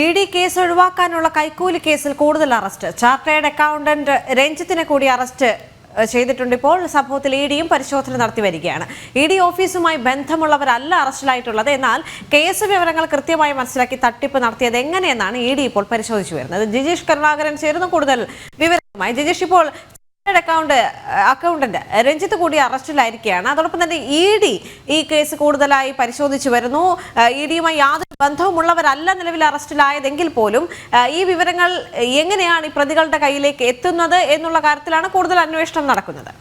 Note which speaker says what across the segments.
Speaker 1: E D case ഒഴിവാക്കാനുള്ള കൈക്കൂലി കേസിൽ കൂടുതൽ അറസ്റ്റ്. ചാർട്ടേഡ് അക്കൗണ്ടന്റ് രഞ്ജിത്തിനെ കൂടി അറസ്റ്റ് ചെയ്തിട്ടുണ്ട് ഇപ്പോൾ. സംഭവത്തിൽ ഇ ഡിയും പരിശോധന നടത്തി വരികയാണ്. ഇ ഡി ഓഫീസുമായി ബന്ധമുള്ളവരല്ല അറസ്റ്റിലായിട്ടുള്ളത്. എന്നാൽ കേസ് വിവരങ്ങൾ കൃത്യമായി മനസ്സിലാക്കി തട്ടിപ്പ് നടത്തിയത് എങ്ങനെയെന്നാണ് ഇ ഡി ഇപ്പോൾ പരിശോധിച്ചു വരുന്നത്. ജിജീഷ് കരുണാകരൻ ചേരുന്നു കൂടുതൽ വിവരങ്ങളുമായി. ജിജീഷ് ഇപ്പോൾ അക്കൗണ്ട് അക്കൗണ്ടന്റ് രഞ്ജിത്ത് കൂടി അറസ്റ്റിലായിരിക്കുകയാണ്. അതോടൊപ്പം തന്നെ ഇ ഡി ഈ കേസ് കൂടുതലായി പരിശോധിച്ചു വരുന്നു. ഇ ഡിയുമായി യാതൊരു ബന്ധവുമുള്ളവരല്ല നിലവിൽ അറസ്റ്റിലായതെങ്കിൽ പോലും ഈ വിവരങ്ങൾ എങ്ങനെയാണ് ഈ പ്രതികളുടെ കയ്യിലേക്ക് എത്തുന്നത് എന്നുള്ള കാര്യത്തിലാണ് കൂടുതൽ അന്വേഷണം നടക്കുന്നത്.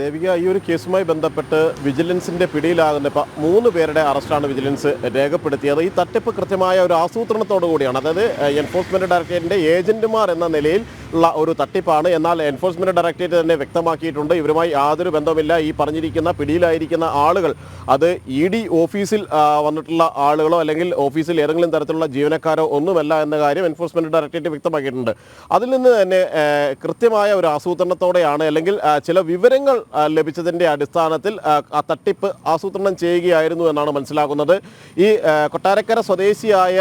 Speaker 2: ദേവിക ഈ ഒരു കേസുമായി ബന്ധപ്പെട്ട് വിജിലൻസിന്റെ പിടിയിലാകുന്ന ഇപ്പം മൂന്ന് പേരുടെ അറസ്റ്റാണ് വിജിലൻസ് രേഖപ്പെടുത്തിയത്. ഈ തട്ടിപ്പ് കൃത്യമായ ഒരു ആസൂത്രണത്തോടു കൂടിയാണ്. അതായത് എൻഫോഴ്സ്മെന്റ് ഡയറക്ടറേറ്റിന്റെ ഏജന്റുമാർ എന്ന നിലയിൽ ഉള്ള ഒരു തട്ടിപ്പാണ്. എന്നാൽ എൻഫോഴ്സ്മെന്റ് ഡയറക്ടറേറ്റ് തന്നെ വ്യക്തമാക്കിയിട്ടുണ്ട്. ഇവരുമായി യാതൊരു ബന്ധമില്ല ഈ പറഞ്ഞിരിക്കുന്ന പിടിയിലായിരിക്കുന്ന ആളുകൾ അത് ഇ ഡി ഓഫീസിൽ വന്നിട്ടുള്ള ആളുകളോ അല്ലെങ്കിൽ ഓഫീസിൽ ഏതെങ്കിലും തരത്തിലുള്ള ജീവനക്കാരോ ഒന്നുമല്ല എന്ന കാര്യം എൻഫോഴ്സ്മെന്റ് ഡയറക്ടറേറ്റ് വ്യക്തമാക്കിയിട്ടുണ്ട്. അതിൽ നിന്ന് തന്നെ കൃത്യമായ ഒരു ആസൂത്രണത്തോടെയാണ് അല്ലെങ്കിൽ ചില വിവരങ്ങൾ ലഭിച്ചതിന്റെ അടിസ്ഥാനത്തിൽ ആ, തട്ടിപ്പ് ആസൂത്രണം ചെയ്യുകയായിരുന്നു എന്നാണ് മനസ്സിലാക്കുന്നത് ഈ കൊട്ടാരക്കര സ്വദേശിയായ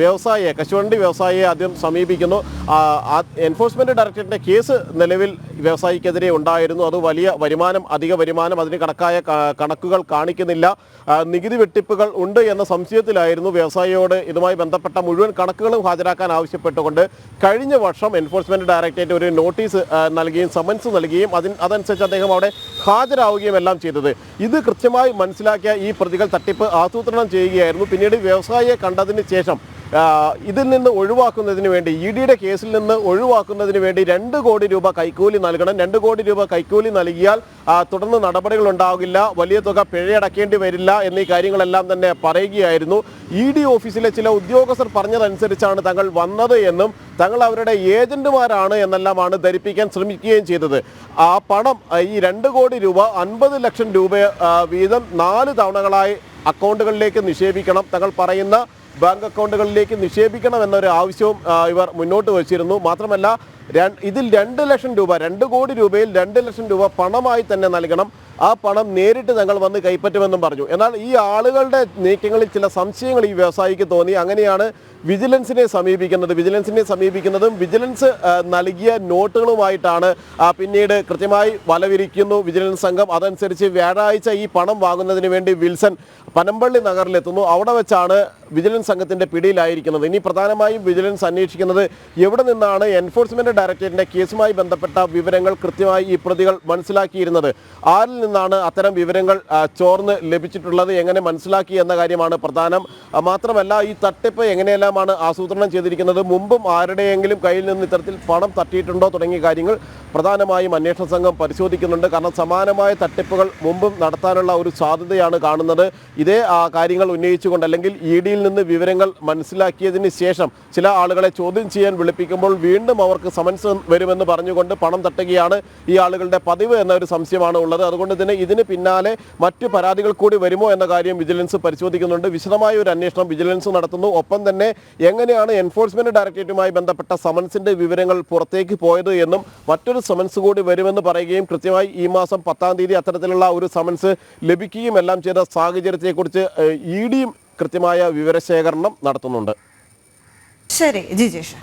Speaker 2: വ്യവസായിയെ കശുവണ്ടി വ്യവസായിയെ ആദ്യം സമീപിക്കുന്നു. ആ എൻഫോഴ്സ്മെന്റ് ഡയറക്ടറേറ്റിന്റെ കേസ് നിലവിൽ വ്യവസായിക്കെതിരെ ഉണ്ടായിരുന്നു. അത് വലിയ വരുമാനം അധിക വരുമാനം അതിന് കണക്കായ കണക്കുകൾ കാണിക്കുന്നില്ല. നികുതി വെട്ടിപ്പുകൾ ഉണ്ട് എന്ന സംശയത്തിലായിരുന്നു വ്യവസായിയോട് ഇതുമായി ബന്ധപ്പെട്ട മുഴുവൻ കണക്കുകളും ഹാജരാക്കാൻ ആവശ്യപ്പെട്ടുകൊണ്ട് കഴിഞ്ഞ വർഷം എൻഫോഴ്സ്മെന്റ് ഡയറക്ടറേറ്റ് ഒരു നോട്ടീസ് നൽകുകയും സമൻസ് നൽകുകയും അതിന് അതനുസരിച്ച് അദ്ദേഹം അവിടെ ഹാജരാവുകയും എല്ലാം ചെയ്തത്. ഇത് കൃത്യമായി മനസ്സിലാക്കിയ ഈ പ്രതികൾ തട്ടിപ്പ് ആസൂത്രണം ചെയ്യുകയായിരുന്നു. പിന്നീട് വ്യവസായിയെ കണ്ടതിന് ശേഷം ഇതിൽ നിന്ന് ഒഴിവാക്കുന്നതിന് വേണ്ടി ഇ ഡിയുടെ കേസിൽ നിന്ന് ഒഴിവാക്കുന്നതിന് വേണ്ടി രണ്ട് കോടി രൂപ കൈക്കൂലി നൽകണം. രണ്ട് കോടി രൂപ കൈക്കൂലി നൽകിയാൽ തുടർന്ന് നടപടികൾ ഉണ്ടാകില്ല വലിയ തുക പിഴയടക്കേണ്ടി വരില്ല എന്നീ കാര്യങ്ങളെല്ലാം തന്നെ പറയുകയായിരുന്നു. ഇ ഡി ഓഫീസിലെ ചില ഉദ്യോഗസ്ഥർ പറഞ്ഞതനുസരിച്ചാണ് തങ്ങൾ വന്നത് എന്നും തങ്ങൾ അവരുടെ ഏജന്റുമാരാണ് എന്നെല്ലാമാണ് ധരിപ്പിക്കാൻ ശ്രമിക്കുകയും ചെയ്തത്. ആ പണം ഈ രണ്ട് കോടി രൂപ അൻപത് ലക്ഷം രൂപ വീതം നാല് തവണകളായി അക്കൗണ്ടുകളിലേക്ക് നിക്ഷേപിക്കണം. തങ്ങൾ പറയുന്ന ബാങ്ക് അക്കൗണ്ടുകളിലേക്ക് നിക്ഷേപിക്കണം എന്നൊരു ആവശ്യവും ഇവർ മുന്നോട്ട് വച്ചിരുന്നു. മാത്രമല്ല ഇതിൽ രണ്ട് ലക്ഷം രൂപ രണ്ട് കോടി രൂപയിൽ രണ്ട് ലക്ഷം രൂപ പണമായി തന്നെ നൽകണം. ആ പണം നേരിട്ട് തങ്ങൾ വന്ന് കൈപ്പറ്റുമെന്നും പറഞ്ഞു. എന്നാൽ ഈ ആളുകളുടെ നീക്കങ്ങളിൽ ചില സംശയങ്ങൾ ഈ വ്യവസായിക്ക് തോന്നി. അങ്ങനെയാണ് വിജിലൻസിനെ സമീപിക്കുന്നത്. വിജിലൻസിനെ സമീപിക്കുന്നതും വിജിലൻസ് നൽകിയ നോട്ടുകളുമായിട്ടാണ് പിന്നീട് കൃത്യമായി വലവിരിക്കുന്നു വിജിലൻസ് സംഘം. അതനുസരിച്ച് വ്യാഴാഴ്ച ഈ പണം വാങ്ങുന്നതിന് വേണ്ടി വിൽസൺ പനമ്പള്ളി നഗറിലെത്തുന്നു. അവിടെ വെച്ചാണ് വിജിലൻസ് സംഘത്തിന്റെ പിടിയിലായിരിക്കുന്നത്. ഇനി പ്രധാനമായും വിജിലൻസ് അന്വേഷിക്കുന്നത് എവിടെ നിന്നാണ് എൻഫോഴ്സ്മെന്റ് ഡയറക്ടറേറ്റിന്റെ കേസുമായി ബന്ധപ്പെട്ട വിവരങ്ങൾ കൃത്യമായി ഈ പ്രതികൾ മനസ്സിലാക്കിയിരുന്നത്. ആരിൽ നിന്നാണ് അത്തരം വിവരങ്ങൾ ചോർന്ന് ലഭിച്ചിട്ടുള്ളത്. എങ്ങനെ മനസ്സിലാക്കി എന്ന കാര്യമാണ് പ്രധാനം. മാത്രമല്ല ഈ തട്ടിപ്പ് എങ്ങനെയെല്ലാമാണ് ആസൂത്രണം ചെയ്തിരിക്കുന്നത്? മുമ്പും ആരുടെയെങ്കിലും കയ്യിൽ നിന്ന് ഇത്തരത്തിൽ പണം തട്ടിയിട്ടുണ്ടോ തുടങ്ങിയ കാര്യങ്ങൾ പ്രധാനമായും അന്വേഷണ സംഘം പരിശോധിക്കുന്നുണ്ട്. കാരണം സമാനമായ തട്ടിപ്പുകൾ മുമ്പും നടത്താനുള്ള ഒരു സാധ്യതയാണ് കാണുന്നത്. ഇതേ കാര്യങ്ങൾ ഉന്നയിച്ചുകൊണ്ട് അല്ലെങ്കിൽ ഇ ഡിയിൽ നിന്ന് വിവരങ്ങൾ മനസ്സിലാക്കിയതിന് ശേഷം ചില ആളുകളെ ചോദ്യം ചെയ്യാൻ വിളിപ്പിക്കുമ്പോൾ വീണ്ടും അവർക്ക് സമൻസ് വരുമെന്ന് പറഞ്ഞുകൊണ്ട് പണം തട്ടുകയാണ് ഈ ആളുകളുടെ പതിവ് എന്ന ഒരു സംശയമാണ് ഉള്ളത്. അതുകൊണ്ട് തന്നെ ഇതിന് പിന്നാലെ മറ്റു പരാതികൾ കൂടി വരുമോ എന്ന കാര്യം വിജിലൻസ് പരിശോധിക്കുന്നുണ്ട്. വിശദമായ ഒരു അന്വേഷണം വിജിലൻസ് നടത്തുന്നു. ഒപ്പം തന്നെ എങ്ങനെയാണ് എൻഫോഴ്സ്മെന്റ് ഡയറക്ടറേറ്റുമായി ബന്ധപ്പെട്ട സമൻസിന്റെ വിവരങ്ങൾ പുറത്തേക്ക് പോയത് എന്നും മറ്റൊരു സമൻസ് കൂടി വരുമെന്ന് പറയുകയും കൃത്യമായി ഈ മാസം പത്താം തീയതി അത്തരത്തിലുള്ള ഒരു സമൻസ് ലഭിക്കുകയും എല്ലാം ചെയ്ത സാഹചര്യത്തെക്കുറിച്ച് ഇ ഡിയും കൃത്യമായ വിവരശേഖരണം നടത്തുന്നുണ്ട്.
Speaker 1: ശരി ജിജേഷ്.